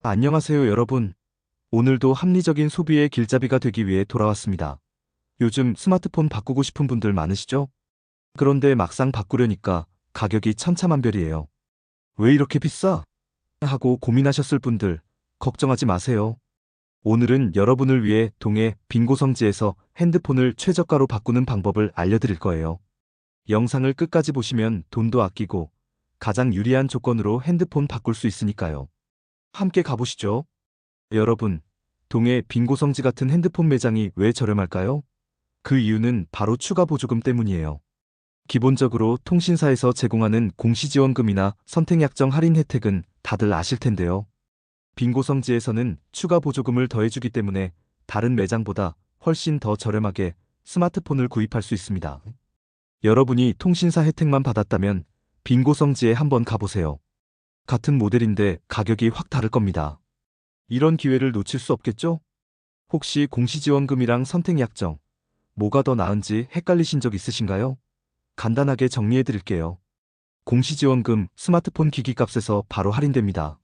안녕하세요, 여러분. 오늘도 합리적인 소비의 길잡이가 되기 위해 돌아왔습니다. 요즘 스마트폰 바꾸고 싶은 분들 많으시죠? 그런데 막상 바꾸려니까 가격이 천차만별이에요. 왜 이렇게 비싸? 하고 고민하셨을 분들, 걱정하지 마세요. 오늘은 여러분을 위해 동해 빙고성지에서 핸드폰을 최저가로 바꾸는 방법을 알려드릴 거예요. 영상을 끝까지 보시면 돈도 아끼고 가장 유리한 조건으로 핸드폰 바꿀 수 있으니까요. 함께 가보시죠. 여러분, 동해 빙고성지 같은 핸드폰 매장이 왜 저렴할까요? 그 이유는 바로 추가 보조금 때문이에요. 기본적으로 통신사에서 제공하는 공시지원금이나 선택약정 할인 혜택은 다들 아실 텐데요. 빙고성지에서는 추가 보조금을 더해주기 때문에 다른 매장보다 훨씬 더 저렴하게 스마트폰을 구입할 수 있습니다. 여러분이 통신사 혜택만 받았다면 빙고성지에 한번 가보세요. 같은 모델인데 가격이 확 다를 겁니다. 이런 기회를 놓칠 수 없겠죠? 혹시 공시지원금이랑 선택약정, 뭐가 더 나은지 헷갈리신 적 있으신가요? 간단하게 정리해 드릴게요. 공시지원금 스마트폰 기기값에서 바로 할인됩니다.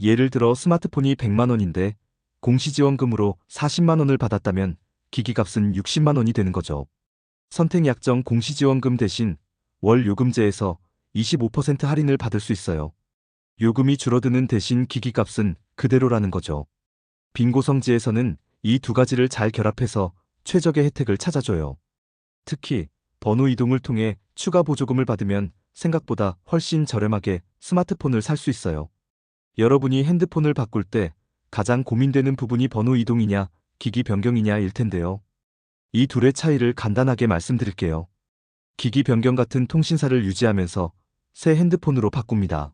예를 들어 스마트폰이 100만 원인데 공시지원금으로 40만 원을 받았다면 기기값은 60만 원이 되는 거죠. 선택약정 공시지원금 대신 월 요금제에서 25% 할인을 받을 수 있어요. 요금이 줄어드는 대신 기기값은 그대로라는 거죠. 빙고성지에서는 이 두 가지를 잘 결합해서 최적의 혜택을 찾아줘요. 특히 번호 이동을 통해 추가 보조금을 받으면 생각보다 훨씬 저렴하게 스마트폰을 살 수 있어요. 여러분이 핸드폰을 바꿀 때 가장 고민되는 부분이 번호 이동이냐, 기기 변경이냐 일 텐데요. 이 둘의 차이를 간단하게 말씀드릴게요. 기기 변경 같은 통신사를 유지하면서 새 핸드폰으로 바꿉니다.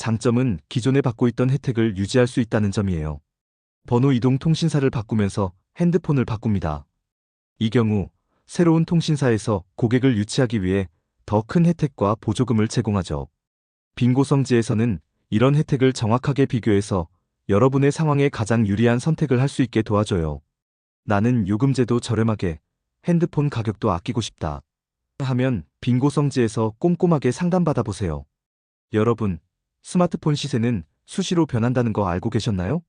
장점은 기존에 받고 있던 혜택을 유지할 수 있다는 점이에요. 번호 이동 통신사를 바꾸면서 핸드폰을 바꿉니다. 이 경우 새로운 통신사에서 고객을 유치하기 위해 더 큰 혜택과 보조금을 제공하죠. 빙고성지에서는 이런 혜택을 정확하게 비교해서 여러분의 상황에 가장 유리한 선택을 할 수 있게 도와줘요. 나는 요금제도 저렴하게 핸드폰 가격도 아끼고 싶다. 하면 빙고성지에서 꼼꼼하게 상담받아 보세요. 여러분, 스마트폰 시세는 수시로 변한다는 거 알고 계셨나요?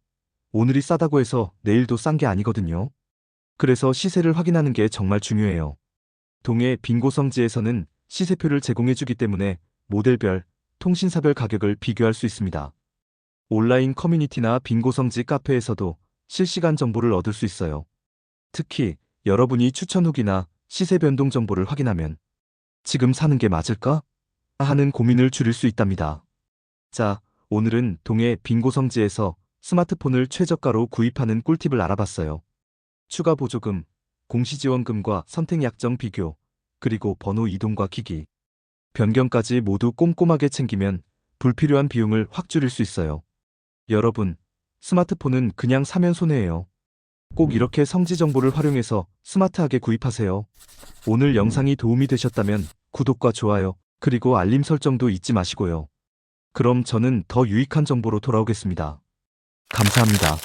오늘이 싸다고 해서 내일도 싼 게 아니거든요. 그래서 시세를 확인하는 게 정말 중요해요. 동해 빙고성지에서는 시세표를 제공해주기 때문에 모델별, 통신사별 가격을 비교할 수 있습니다. 온라인 커뮤니티나 빙고성지 카페에서도 실시간 정보를 얻을 수 있어요. 특히 여러분이 추천 후기나 시세 변동 정보를 확인하면 지금 사는 게 맞을까? 하는 고민을 줄일 수 있답니다. 자, 오늘은 동해 빙고성지에서 스마트폰을 최저가로 구입하는 꿀팁을 알아봤어요. 추가 보조금, 공시지원금과 선택약정 비교, 그리고 번호 이동과 기기, 변경까지 모두 꼼꼼하게 챙기면 불필요한 비용을 확 줄일 수 있어요. 여러분, 스마트폰은 그냥 사면 손해예요. 꼭 이렇게 성지 정보를 활용해서 스마트하게 구입하세요. 오늘 영상이 도움이 되셨다면 구독과 좋아요, 그리고 알림 설정도 잊지 마시고요. 그럼 저는 더 유익한 정보로 돌아오겠습니다. 감사합니다.